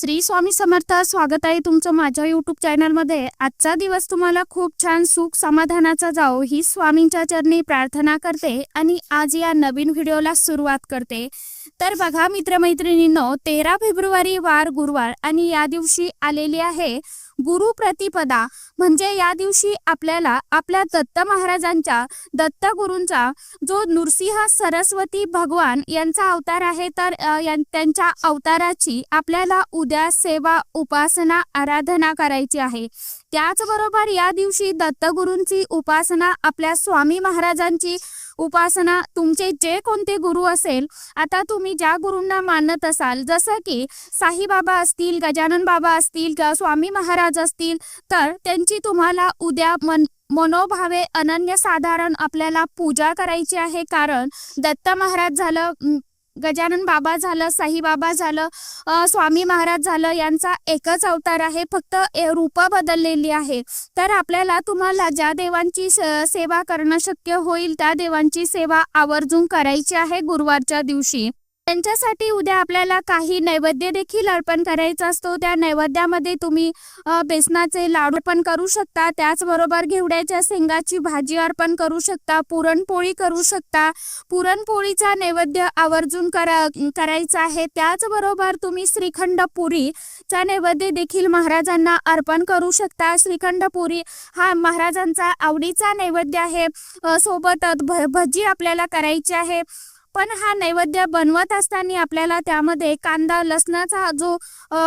श्री स्वामी समर्थ स्वागत आहे तुमचं माझ्या युट्यूब चॅनलमध्ये आजचा दिवस तुम्हाला खूप छान सुख समाधानाचा जाओ ही स्वामींच्या चरणी प्रार्थना करते आणि आज या नवीन व्हिडिओला सुरुवात करते. तर बघा मित्रमैत्रिणींनो तेरा फेब्रुवारी वार गुरुवार आणि या दिवशी आलेली आहे. गुरु प्रतिपदा. म्हणजे या दिवशी आपल्याला आपल्या दत्त महाराजांच्या दत्त गुरूंचा जो नृसिंह सरस्वती भगवान यांचा अवतार आहे तर त्यांच्या अवताराची आपल्याला उद्या सेवा उपासना आराधना करायची आहे. त्याचबरोबर या दिवशी दत्तगुरूंची उपासना आपल्या स्वामी महाराजांची उपासना तुमचे जे कोणते गुरु असेल आता तुम्ही ज्या गुरूंना मानत असाल जसं की साईबाबा असतील गजानन बाबा असतील किंवा स्वामी महाराज असतील तर त्यांची तुम्हाला उद्या मन मनोभावे अनन्यसाधारण आपल्याला पूजा करायची आहे. कारण दत्त महाराज झालं गजानन बाबा झालं साईबाबा झालं स्वामी महाराज झालं यांचा एकच अवतार आहे फक्त ए- रूप बदललेली आहे. तर आपल्याला तुम्हाला ज्या देवांची स- सेवा करणं शक्य होईल त्या देवांची सेवा आवर्जून करायची आहे गुरुवारच्या दिवशी. त्यांच्यासाठी उद्या आपल्याला काही नैवेद्य देखील अर्पण करायचा असतो. त्या नैवेद्यामध्ये तुम्ही बेसनाचे लाडू पण करू शकता. त्याचबरोबर घेवड्याच्या शेंगाची भाजी अर्पण करू शकता. पुरणपोळी करू शकता. पुरणपोळीचा नैवेद्य आवर्जून करा करायचा आहे. त्याचबरोबर तुम्ही श्रीखंड पुरीचा नैवेद्य देखील महाराजांना अर्पण करू शकता. श्रीखंड पुरी हा महाराजांचा आवडीचा नैवेद्य आहे. सोबतच भ भजी आपल्याला करायची आहे. पण हा नैवेद्य बनवत असताना आपल्याला त्यामध्ये कांदा लसणाचा जो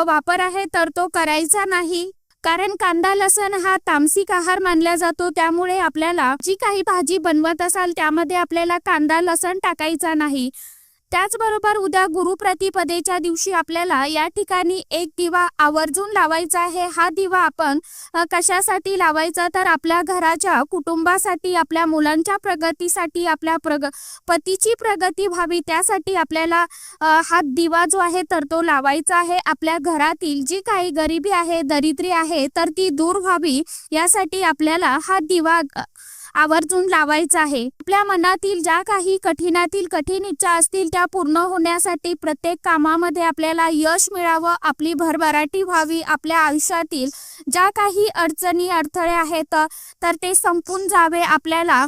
वापर आहे तर तो करायचा नाही. कारण कांदा लसण हा तामसिक आहार मानला जातो. त्यामुळे आपल्याला जी काही भाजी बनवत असाल त्यामध्ये आपल्याला कांदा लसण टाकायचा नाही. त्याचबरोबर उद्या गुरुप्रतिपदेच्या दिवशी आपल्याला या ठिकाणी एक दिवा आवर्जून लावायचा आहे. हा दिवा आपण कशासाठी लावायचा? तर आपल्या घराच्या कुटुंबासाठी आपल्या मुलांच्या प्रगतीसाठी आपल्या प्रग पतीची प्रगती व्हावी त्यासाठी आपल्याला हा दिवा जो आहे तर तो लावायचा आहे. आपल्या घरातील जी काही गरिबी आहे दरिद्री आहे तर ती दूर व्हावी यासाठी आपल्याला हा दिवा आवर्जून लावायचा आहे. आपल्या मनातील ज्या काही कठीणातील कठीण इच्छा असतील त्या पूर्ण होण्यासाठी प्रत्येक कामामध्ये आपल्याला यश मिळावं आपली भरभराटी व्हावी आपल्या आयुष्यातील ज्या काही अडचणी अडथळे आहेत तर ते संपून जावे आपल्याला.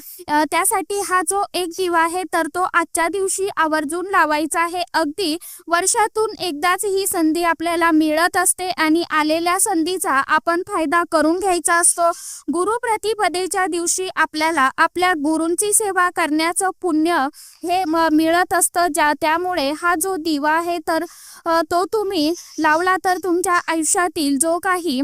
त्यासाठी हा जो एक दिवा आहे तर तो आजच्या दिवशी आवर्जून लावायचा आहे. अगदी वर्षातून एकदाच ही संधी आपल्याला मिळत असते आणि आलेल्या संधीचा आपण फायदा करून घ्यायचा असतो. गुरुप्रतिपदेच्या दिवशी आपल्या आपल्याला आपल्या गुरूंची सेवा करण्याचं पुण्य हे म- मिळत असतं. ज्या त्यामुळे हा जो दिवा आहे तर तो तुम्ही लावला तर तुमच्या आयुष्यातील जो काही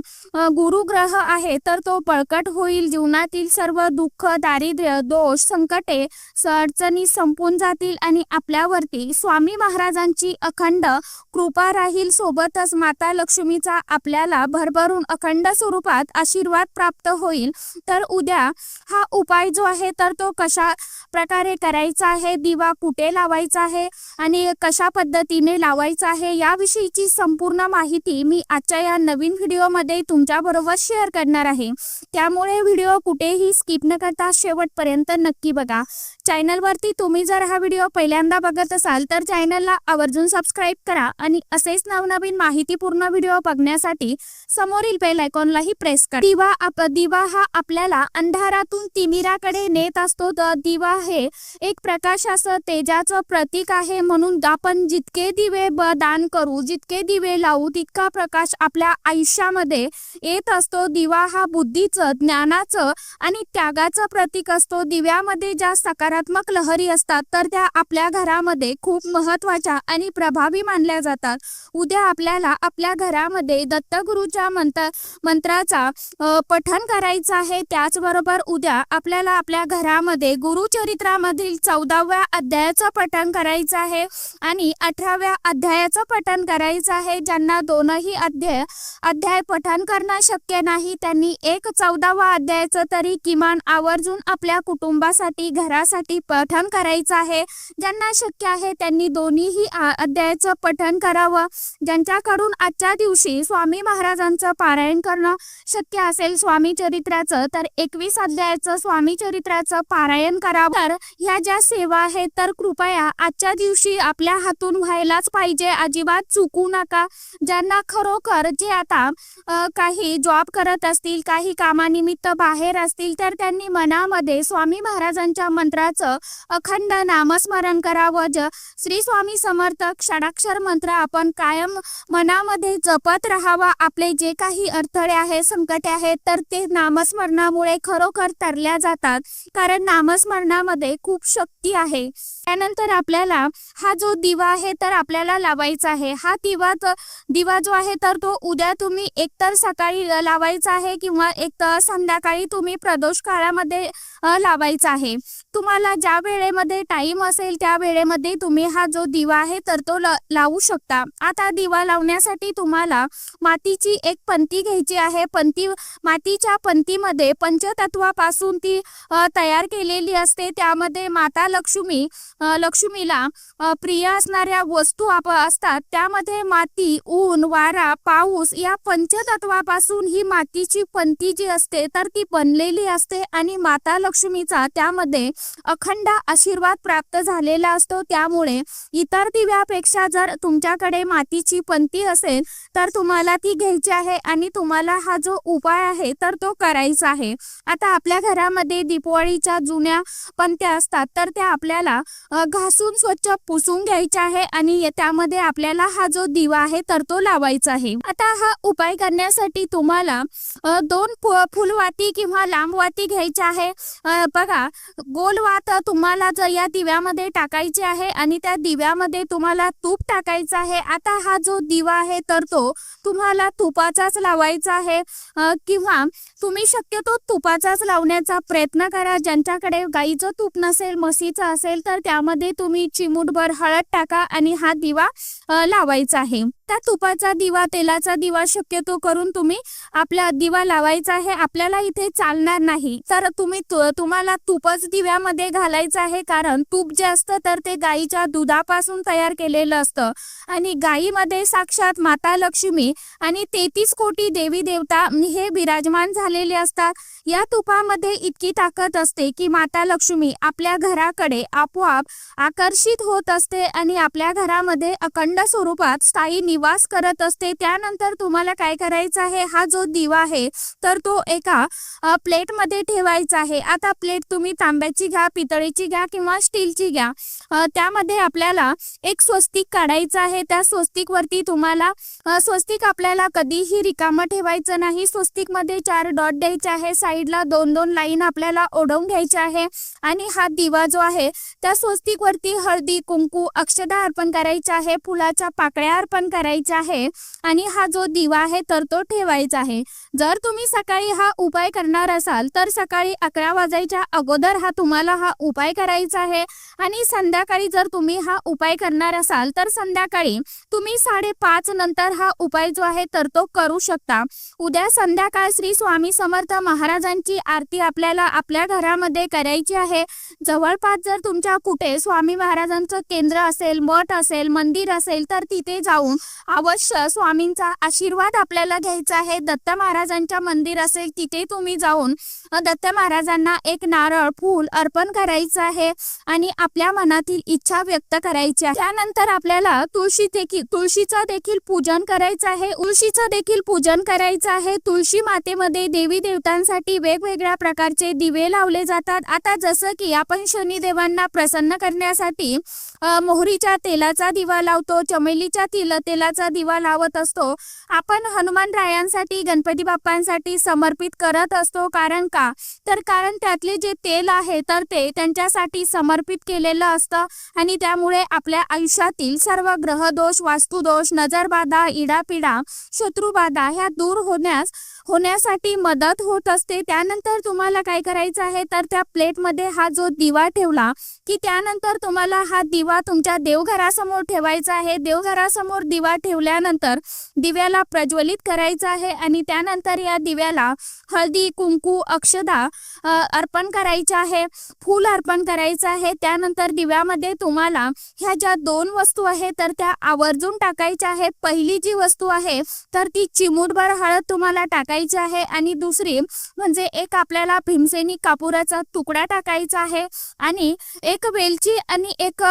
गुरुग्रह आहे तर तो बळकट होईल. जीवनातील सर्व दुःख दारिद्र्य दोष संकटे अडचणी संपून जातील आणि आपल्यावरती स्वामी महाराजांची अखंड कृपा राहील. सोबतच माता लक्ष्मीचा आपल्याला भरभरून अखंड स्वरूपात आशीर्वाद प्राप्त होईल. तर उद्या हा उपाय जो आहे तर तो कशा प्रकारे करायचा आहे दिवा कुठे लावायचा आहे आणि कशा पद्धतीने लावायचा आहे याविषयीची संपूर्ण माहिती मी आजच्या या नवीन व्हिडिओमध्ये तुमच्याबरोबर शेअर करणार आहे. त्यामुळे व्हिडिओ कुठेही स्किप न करता शेवटपर्यंत नक्की बघा. चॅनलवरती तुम्ही जर हा व्हिडिओ पहिल्यांदा बघत असाल तर चॅनलला आवर्जून सबस्क्राईब करा आणि असेच नवनवीन माहितीपूर्ण व्हिडिओ बघण्यासाठी समोरील बेल आयकॉनलाही प्रेस करा. दिवा आप दिवा हा आपल्याला अंधारातून तिमिराकडे नेत असतो. तर दिवा हे एक प्रकाशाचं तेजाचं प्रतीक आहे म्हणून आपण जितके दिवे ब दान करू जितके दिवे लावू तितका प्रकाश आपल्या आयुष्यामध्ये येत असतो. दिवा हा बुद्धीचं ज्ञानाचं आणि त्यागाचं प्रतीक असतो. दिव्यामध्ये ज्या सकारात्मक लहरी असतात तर त्या आपल्या घरामध्ये खूप महत्त्वाच्या आणि प्रभावी मानल्या जातात. उद्या आपल्याला आपल्या घरामध्ये दत्तगुरूच्या मंत्र मंत्राचा पठन करायचं आहे. त्याचबरोबर उद्या आपल्याला आपल्या घरामध्ये गुरुचरित्रामधील चौदाव्या अध्यायाचं पठण करायचं आहे आणि अठराव्या अध्यायाचं पठण करायचं आहे. ज्यांना दोनही अध्याय अध्याय पठण करणं शक्य नाही त्यांनी एक चौदावा अध्यायाचं तरी किमान आवर्जून आपल्या कुटुंबासाठी घरासाठी पठण करायचं आहे. ज्यांना शक्य आहे त्यांनी दोन्हीही अध्यायाचं पठण करावं. ज्यांच्याकडून आजच्या दिवशी स्वामी महाराजांचं पारायण करणं शक्य असेल स्वामी चरित्राचं तर एकवीस अध्यायाचं स्वामी चरित्राचं पारायण करावं. तर ह्या ज्या सेवा आहेत तर कृपया आजच्या दिवशी आपल्या हातून व्हायलाच पाहिजे. अजिबात चुकू नका. ज्यांना खरोखर जे आता काही जॉब करत असतील काही कामानिमित्त बाहेर असतील तर त्यांनी मनामध्ये स्वामी महाराजांच्या मंत्राचं अखंड नामस्मरण करावं. ज श्री स्वामी समर्थ षडाक्षर मंत्र आपण कायम मनामध्ये जपत राहावा. आपले जे काही अडथळे आहेत संकटे आहेत तर ते नामस्मरणामुळे खरोखर तरल्या जातात. कारण नामस्मरणामध्ये खूप शक्ती आहे. त्यानंतर आपल्याला हा जो दिवा आहे तर आपल्याला लावायचा आहे. हा दिवा दिवा जो आहे तर तो उद्या तुम्ही एकतर सकाळी लावायचा आहे किंवा एक तर संध्याकाळी तुम्ही प्रदोष काळामध्ये लावायचा आहे. तुम्हाला ज्या वेळेमध्ये टाइम असेल त्या वेळेमध्ये तुम्ही हा जो दिवा आहे तर तो लावू शकता. आता दिवा लावण्यासाठी तुम्हाला मातीची एक पंती घ्यायची आहे. पंती मातीच्या पंतीमध्ये पंचतत्वापासून ती तयार केलेली असते. त्यामध्ये माता लक्ष्मी लक्ष्मीला प्रिय असणाऱ्या वस्तू असतात. त्यामध्ये माती ऊन वारा पाऊस या पंचतत्वापासून ही मातीची पंती जी असते तर ती बनलेली असते आणि माता लक्ष्मीचा त्यामध्ये अखंड आशीर्वाद प्राप्त झालेला असतो. त्यामुळे इतर दिव्यापेक्षा जर तुमच्याकडे मातीची पंती असेल तर तुम्हाला ती घ्यायची आहे आणि तुम्हाला हा जो उपाय आहे तर तो करायचा आहे. आता आपल्या घरामध्ये दीपावळीच्या जुन्या पंत्या असतात तर त्या आपल्याला घासून स्वच्छ पुसून घ्यायचा आहे आणि त्यामध्ये आपल्याला हा जो दिवा आहे तर तो लावायचा आहे. आता हा उपाय करण्यासाठी तुम्हाला दोन फुलवाती किंवा लांब वाती घ्यायच्या आहे बघा गोल वात तुम्हाला जर या दिव्यामध्ये टाकायची आहे आणि त्या दिव्यामध्ये तुम्हाला तूप टाकायचं आहे. आता हा जो दिवा आहे तर तो तुम्हाला तुपाचाच लावायचा आहे. किंवा तुम्ही शक्यतो तुपाचाच लावण्याचा प्रयत्न करा. ज्यांच्याकडे गाईचं तूप नसेल म्हशीचं असेल तर त्या त्यामध्ये तुम्ही चिमूटभर हळद टाका आणि हा दिवा लावायचा आहे. त्या तुपाचा दिवा तेलाचा दिवा शक्यतो करून तुम्ही आपला दिवा लावायचा आहे. आपल्याला इथे चालणार नाही. तर तुम्ही तुम्हाला तुपच दिव्यामध्ये घालायचं आहे. कारण तूप जे असतं तर ते गाईच्या दुधापासून तयार केलेलं असतं. आणि गाईमध्ये साक्षात माता लक्ष्मी आणि तेहतीस कोटी देवी देवता हे विराजमान झालेले असतात. या तुपामध्ये इतकी ताकद असते की माता लक्ष्मी आपल्या घराकडे आपोआप आकर्षित होत असते आणि आपल्या घरामध्ये अखंड स्वरूपात स्थायी निवास करत असते त्यानंतर तुम्हाला काय करायचं आहे? हा जो दिवा आहे तर तो एका प्लेटमध्ये ठेवायचा आहे. आता प्लेट तुम्ही तांब्याची घ्या पितळेची घ्या किंवा स्टीलची घ्या. त्यामध्ये आपल्याला एक स्वस्तिक काढायचं आहे. त्या स्वस्तिक वरती तुम्हाला स्वस्तिक आपल्याला कधीही रिकामं ठेवायचं नाही. स्वस्तिकमध्ये चार डॉट द्यायचे आहे. साईडला दोन दोन लाईन आपल्याला ओढवून घ्यायचे आहे. आणि हा दिवा जो आहे त्या स्वस्तिक वरती हळदी कुंकू अक्षदा अर्पण करायचा आहे. फुलाच्या पाकळ्या अर्पण करायच्या आहे आणि हा जो दिवा आहे तर तो ठेवायचा आहे. जर तुम्ही सकाळी हा उपाय करणार असाल तर सकाळी अकरा वाजायच्या अगोदर हा तुम्हाला हा उपाय करायचा आहे. आणि संध्याकाळी जर तुम्ही हा उपाय करणार असाल तर संध्याकाळी तुम्ही साडेपाच नंतर हा उपाय जो आहे तर तो करू शकता. उद्या संध्याकाळ श्री स्वामी समर्थ महाराजांची आरती आपल्याला आपल्या घरामध्ये करायची आहे. जवळपास जर तुमच्या कुठे स्वामी महाराजांचं केंद्र असेल मठ असेल मंदिर असेल तर तिथे जाऊन अवश्य स्वामींचा आशीर्वाद आपल्याला घ्यायचा आहे. दत्त महाराजांच्या मंदिर असेल तिथे तुम्ही जाऊन दत्त महाराजांना एक नारळ फूल अर्पण करायचं आहे आणि आपल्या मनातील इच्छा व्यक्त करायची आहे. त्यानंतर आपल्याला तुळशी देखील तुळशीचं देखील पूजन करायचं आहे. तुळशीचं देखील पूजन करायचं आहे. तुळशी मातेमध्ये देवी देवतांसाठी वेगवेगळ्या प्रकारचे दिवे लावले जातात. आता जसं की आपण शनिदेवांना प्रसन्न करण्यासाठी मोहरीच्या तेलाचा दिवा लावतो चमेलीच्या तेला तेलाचा दिवा लावत असतो. आपण हनुमान रायांसाठी गणपती बाप्पांसाठी समर्पित करत असतो. कारण का? तर कारण त्यातले जे तेल आहे तर ते त्यांच्यासाठी समर्पित केलेलं असतं आणि त्यामुळे आपल्या आयुष्यातील सर्व ग्रहदोष वास्तुदोष नजरबाधा इडापिडा शत्रुबाधा ह्या दूर होण्यास होण्यासाठी मदत होत असते. त्यानंतर तुम्हाला काय करायचं आहे? तर त्या प्लेटमध्ये हा जो दिवा ठेवला की त्यानंतर तुम्हाला हा दिवा तुमच्या देवघरासमोर ठेवायचा आहे. देवघरासमोर दिवा ठेवल्यानंतर दिव्याला प्रज्वलित करायचं आहे आणि त्यानंतर या दिव्याला हळदी कुंकू अक्षदा अर्पण करायचे आहे. फूल अर्पण करायचं आहे. त्यानंतर दिव्यामध्ये तुम्हाला ह्या ज्या दोन वस्तू आहेत तर त्या आवर्जून टाकायच्या आहेत. पहिली जी वस्तू आहे तर ती चिमूटभर हळद तुम्हाला टाकायची आहे आणि दुसरी म्हणजे एक आपल्याला भीमसेनी कापुराचा तुकडा टाकायचा आहे आणि एक वेलची आणि एक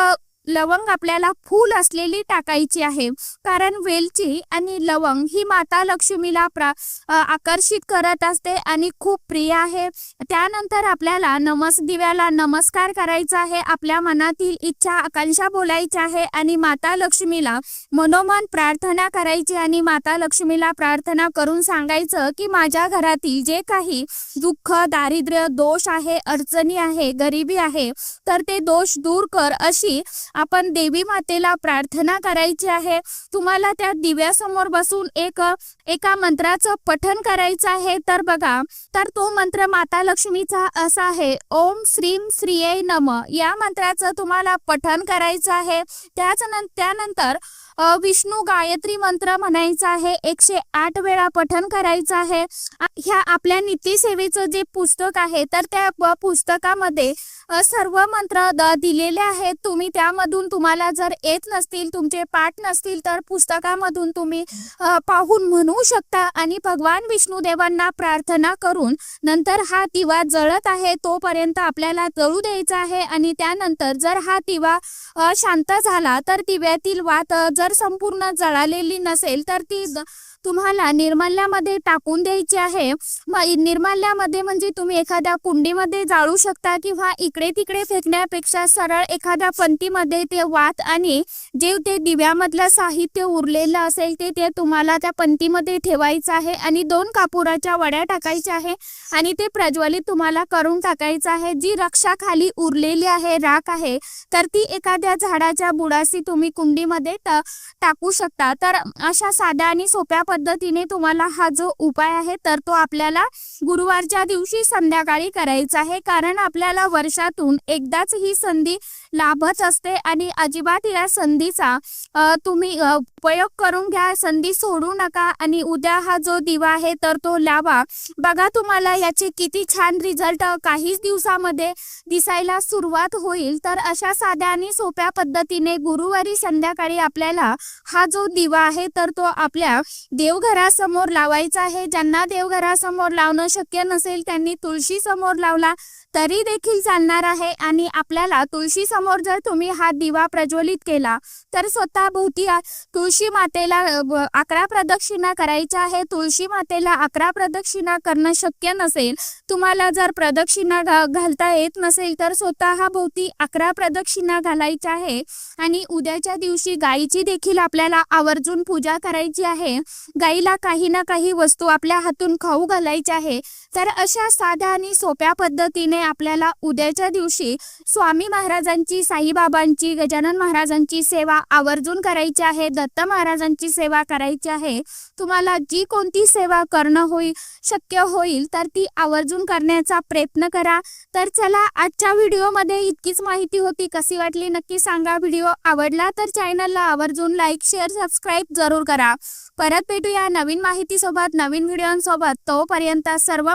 लवंग आपल्याला फूल असलेली टाकायची आहे. कारण वेलची आणि लवंग ही माता लक्ष्मीला प्रा आकर्षित करत असते आणि खूप प्रिय आहे. त्यानंतर आपल्याला नमस दिव्याला नमस्कार करायचा आहे. आपल्या मनातील इच्छा आकांक्षा बोलायची आहे आणि माता लक्ष्मीला मनोमन प्रार्थना करायची आणि माता लक्ष्मीला प्रार्थना करून सांगायचं की माझ्या घरातील जे काही दुःख दारिद्र्य दोष आहे अडचणी आहे गरिबी आहे तर ते दोष दूर कर अशी आपण देवी मातेला प्रार्थना करायची आहे. तुम्हाला त्या दिव्यासमोर बसून एक एका मंत्राचं पठन करायचं आहे. तर बघा तर तो मंत्र माता लक्ष्मीचा असा आहे. ओम श्रीम श्रीये नम. या मंत्राचं तुम्हाला पठन करायचं आहे. त्याच त्यानंतर विष्णू गायत्री मंत्र म्हणायचा आहे. एकशे आठ वेळा पठन करायचं आहे. ह्या आपल्या नीतीसेवेचं जे पुस्तक आहे तर त्या पुस्तकामध्ये सर्व मंत्र दिलेले आहेत. तुम्ही त्यामधून तुम्हाला जर येत नसतील तुमचे पाठ नसतील तर पुस्तकामधून तुम्ही पाहून म्हणू शकता आणि भगवान विष्णुदेवांना प्रार्थना करून नंतर हा दिवा जळत आहे तोपर्यंत आपल्याला जळू द्यायचा आहे आणि त्यानंतर जर हा दिवा शांत झाला तर दिव्यातील वात जर संपूर्ण जळालेली नसेल तर ती तुम्हाला निर्माल्यामध्ये टाकून द्यायची आहे. निर्माल्यामध्ये म्हणजे तुम्ही एखाद्या कुंडीमध्ये जाळू शकता किंवा इकडे तिकडे फेकण्यापेक्षा सरळ एखाद्या पंतीमध्ये ते वात आणि जे ते दिव्यामधलं साहित्य उरलेलं असेल ते ते तुम्हाला त्या पंतीमध्ये ठेवायचं आहे आणि दोन कापुराच्या वड्या टाकायच्या आहे आणि ते प्रज्वलित तुम्हाला करून टाकायचं आहे. जी रक्षा खाली उरलेली आहे राख आहे तर ती एखाद्या झाडाच्या बुडाशी तुम्ही कुंडीमध्ये टाकू शकता. तर अशा साध्या आणि सोप्या पद्धतीने तुम्हाला हा जो उपाय आहे तर तो आपल्याला गुरुवारच्या दिवशी संध्याकाळी करायचा आहे. कारण आपल्याला वर्षातून एकदाच ही संधी लाभच असते आणि अजिबात या संधीचा तुम्ही उपयोग करून घ्या संधी सोडू नका आणि उद्या हा जो दिवा आहे तर तो लावा. बघा तुम्हाला याचे किती छान रिझल्ट काहीच दिवसामध्ये दिसायला सुरुवात होईल. तर अशा साध्या आणि सोप्या पद्धतीने गुरुवारी संध्याकाळी आपल्याला हा जो दिवा आहे तर तो आपल्या देवघरासमोर लावायचा आहे. ज्यांना देवघरासमोर लावणं शक्य नसेल त्यांनी तुळशी समोर लावला तरी देखील चालणार आहे आणि आपल्याला तुळशी समोर जर तुम्ही हा दिवा प्रज्वलित केला तर स्वतः भोवती तुळशी मातेला अकरा प्रदक्षिणा करायच्या आहे तुळशी मातेला अकरा प्रदक्षिणा करणं शक्य नसेल तुम्हाला जर प्रदक्षिणा घालता येत नसेल तर स्वतः भोवती अकरा प्रदक्षिणा घालायच्या आहे आणि उद्याच्या दिवशी गायीची देखील आपल्याला आवर्जून पूजा करायची आहे. गाईला काही ना काही वस्तू आपल्या हातून खाऊ घालायची आहे तर अशा साध्या आणि सोप्या पद्धतीने आपल्याला उद्याच्या दिवशी स्वामी महाराजांची साईबाबांची गजानन महाराजांची सेवा आवर्जून करायची आहे दत्त महाराजांची सेवा करायची आहे. तुम्हाला जी कोणती सेवा करणं होईल शक्य होईल तर ती आवर्जून करण्याचा प्रयत्न करा. तर चला आजच्या व्हिडिओमध्ये इतकीच माहिती होती. कशी वाटली नक्की सांगा. व्हिडिओ आवडला तर चॅनलला आवर्जून लाईक शेअर सबस्क्राईब जरूर करा. परत भेटूया नवीन माहितीसोबत नवीन व्हिडिओंसोबत. तोपर्यंत सर्व